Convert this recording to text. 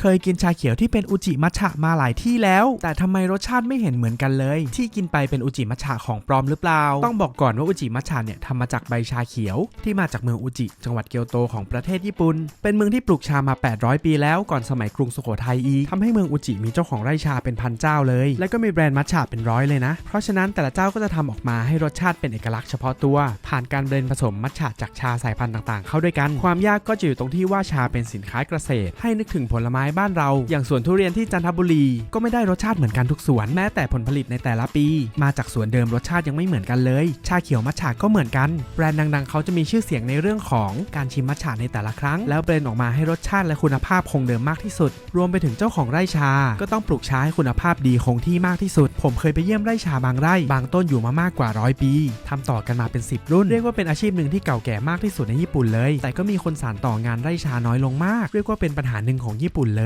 เคยกินชาเขียวที่เป็นอุจิมัทฉะมาหลายที่แล้ว แต่ทำไมรสชาติไม่เห็นเหมือนกันเลย ที่กินไปเป็นอุจิมัทฉะของปลอมหรือเปล่า ต้องบอกก่อนว่าอุจิมัทฉะเนี่ยทำมาจากใบชาเขียว ที่มาจากเมืองอุจิ จังหวัดเกียวโตของประเทศญี่ปุ่น เป็นเมืองที่ปลูกชามา 800 ปีแล้วก่อนสมัยกรุงสุโขทัยอีกทำให้เมืองอุจิมีเจ้าของไร่ชาเป็นพันเจ้าเลย และก็มีแบรนด์มัทฉะเป็นร้อยเลยนะ เพราะฉะนั้นแต่ละเจ้าก็จะทำออกมาให้รสชาติเป็นเอกลักษณ์เฉพาะตัว ผ่านการเบลนผสมมัทฉะจากชาสายพันธุ์ต่างๆ เข้าด้วยกัน ความยากก็จะอยู่ตรงที่ว่าชาเป็นสินค้าเกษตร ให้นึกถึงผลไม้บ้านเรา อย่างสวนทุเรียนที่จันทบุรี ก็ไม่ได้รสชาติเหมือนกันทุกสวนแม้แต่ผลผลิตในแต่ละปี มาจากสวนเดิมรสชาติยังไม่เหมือนกันเลย ชาเขียวมัทฉะก็เหมือนกัน แบรนด์ดังๆ เขาจะมีชื่อเสียงในเรื่องของการชิมมัทฉะในแต่ละครั้ง แล้วเบรนด์ออกมาให้รสชาติและคุณภาพคงเดิมมากที่สุด รวมไปถึงเจ้าของไร่ชา ก็ต้องปลูกชาให้คุณภาพดีคงที่มากที่สุด ผมเคยไปเยี่ยมไร่ชาบางไร่ บางต้นอยู่มามากกว่าร้อยปีทำต่อกันมาเป็น 10 รุ่น เรียกว่าเป็นอาชีพหนึ่งที่เก่าแก่มากที่สุดในญี่ปุ่นเลย แต่ก็มีคนสานต่องานไร่ชาน้อยลงมาก เรียกว่าเป็นปัญหาหนึ่งของญี่ปุ่นเลย